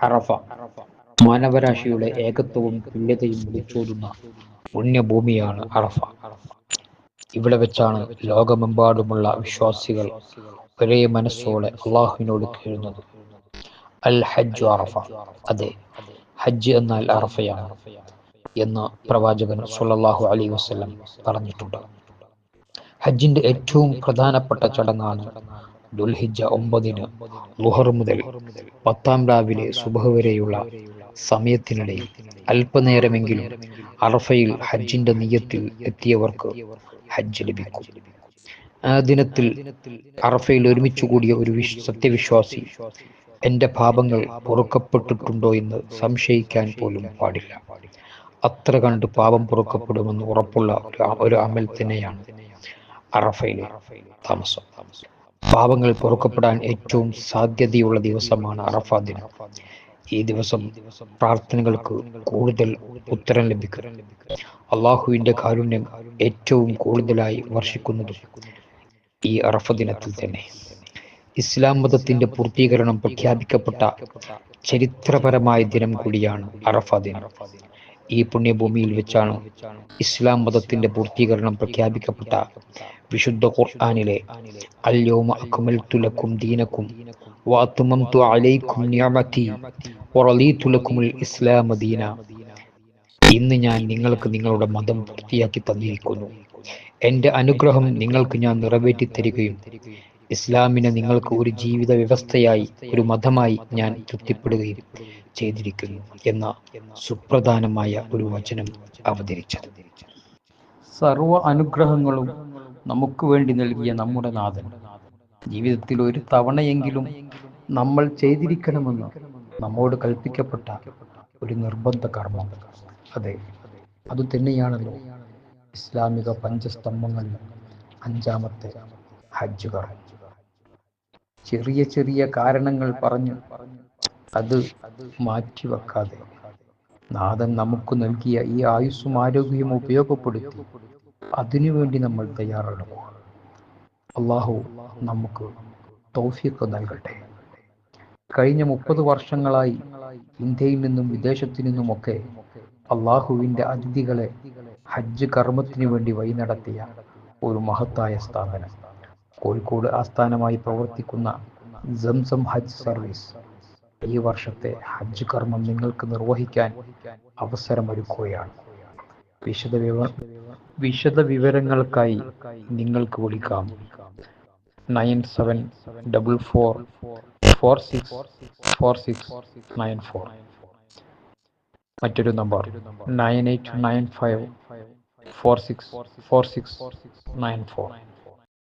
അറഫ. മാനവരാശിയുടെ ഏകത്വവും തുല്യതയും വിളിച്ചോതുന്ന പുണ്യഭൂമിയാണ് അറഫ. ഇവിടെ വെച്ചാണ് ലോകമെമ്പാടുമുള്ള വിശ്വാസികൾ ഒരേ മനസ്സോടെ അള്ളാഹുവിനോട് കേഴുന്നത് അൽ ഹജ്ജു അറഫ. അതെ ഹജ്ജ് എന്നാൽ അറഫയാണ് എന്ന് പ്രവാചകൻ സുല്ലാഹു അലൈഹി വസ്ലം പറഞ്ഞിട്ടുണ്ട്. ഹജ്ജിന്റെ ഏറ്റവും പ്രധാനപ്പെട്ട ചടങ്ങാണ് ദുൽഹിജ ഒമ്പതിന് ലുഹർ മുതൽ പത്താം രാവിലെ സുബഹ് വരെയുള്ള സമയത്തിനിടയിൽ അല്പനേരമെങ്കിലും അറഫയിൽ ഹജ്ജിന്റെ നിയത്തിൽ എത്തിയവർക്ക് ഹജ്ജ് ലഭിക്കും. ആ ദിനത്തിൽ അറഫയിൽ ഒരുമിച്ച് കൂടിയ ഒരു വിശ് സത്യവിശ്വാസി എന്റെ പാപങ്ങൾ പൊറുക്കപ്പെട്ടിട്ടുണ്ടോ എന്ന് സംശയിക്കാൻ പോലും പാടില്ല. അത്ര കണ്ട് പാപം പൊറുക്കപ്പെടുമെന്ന് ഉറപ്പുള്ള ഒരു അമൽ തന്നെയാണ് അറഫയിലെ താമസം. പാപങ്ങൾ പൊറുക്കപ്പെടാൻ ഏറ്റവും സാധ്യതയുള്ള ദിവസമാണ് അറഫാ ദിനം. ഈ ദിവസം പ്രാർത്ഥനകൾക്ക് കൂടുതൽ ഉത്തരം ലഭിക്കും. അള്ളാഹുവിന്റെ കാരുണ്യം ഏറ്റവും കൂടുതലായി വർഷിക്കുന്നത് ഈ അറഫ ദിനത്തിൽ തന്നെ. ഇസ്ലാം മതത്തിന്റെ പൂർത്തീകരണം പ്രഖ്യാപിക്കപ്പെട്ട ചരിത്രപരമായ ദിനം കൂടിയാണ് അറഫ ദിനം. ഈ പുണ്യഭൂമിയിൽ വെച്ചാണ് ഇസ്ലാം മതത്തിന്റെ പൂർത്തീകരണം പ്രഖ്യാപിക്കപ്പെട്ട വിശുദ്ധ ഖുർആാനിലെ അല്യോമ അക്മൽതു ലക്കും ദീനക്കും വഅത്മംതു അലൈക്കും വറളീതു ലക്കുമുൽ ഇസ്ലാം ദീന. ഇന്ന് ഞാൻ നിങ്ങൾക്ക് നിങ്ങളുടെ മതം പൂർത്തിയാക്കി തന്നിരിക്കുന്നു. എന്റെ അനുഗ്രഹം നിങ്ങൾക്ക് ഞാൻ നിറവേറ്റി തരികയും ഇസ്ലാമിനെ നിങ്ങൾക്ക് ഒരു ജീവിത വ്യവസ്ഥയായി ഒരു മതമായി ഞാൻ തൃപ്തിപ്പെടുകയും ചെയ്തിരിക്കുന്നു എന്ന സുപ്രധാനമായ ഒരു വചനം അവതരിച്ചത്. സർവ അനുഗ്രഹങ്ങളും നമുക്ക് വേണ്ടി നൽകിയ നമ്മുടെ നാഥൻ. ജീവിതത്തിൽ ഒരു തവണയെങ്കിലും നമ്മൾ ചെയ്തിരിക്കണമെന്ന് നമ്മോട് കൽപ്പിക്കപ്പെട്ട ഒരു നിർബന്ധ കർമ്മം. അതെ അത് തന്നെയാണല്ലോ ഇസ്ലാമിക പഞ്ചസ്തംഭങ്ങളിൽ അഞ്ചാമത്തെ ഹജ്ജ് കർമ്മം. ചെറിയ ചെറിയ കാരണങ്ങൾ പറഞ്ഞു അത് മാറ്റിവെക്കാതെ നാഥൻ നമുക്ക് നൽകിയ ഈ ആയുസ്സും ആരോഗ്യവും ഉപയോഗപ്പെടുത്തി അതിനുവേണ്ടി നമ്മൾ തയ്യാറെടുക്കുക അള്ളാഹു നമുക്ക് തൗഫീഖ് നൽകട്ടെ. കഴിഞ്ഞ മുപ്പത് വർഷങ്ങളായി ഇന്ത്യയിൽ നിന്നും വിദേശത്തു നിന്നുമൊക്കെ അള്ളാഹുവിന്റെ അതിഥികളെ ഹജ്ജ് കർമ്മത്തിനു വേണ്ടി വഴി നടത്തിയ ഒരു മഹത്തായ സ്ഥാപനം. കോഴിക്കോട് ആസ്ഥാനമായി പ്രവർത്തിക്കുന്ന സംസം ഹജ്ജ് സർവീസ് ഈ വർഷത്തെ ഹജ്ജ് കർമ്മം നിങ്ങൾക്ക് നിർവഹിക്കാൻ അവസരമൊരുക്കുകയാണ്. വിശദ വിശദ വിവരങ്ങൾക്കായി നിങ്ങൾക്ക് വിളിക്കാം. Nine seven double four four six four six nine four മറ്റൊരു number nine eight nine five four six four six nine four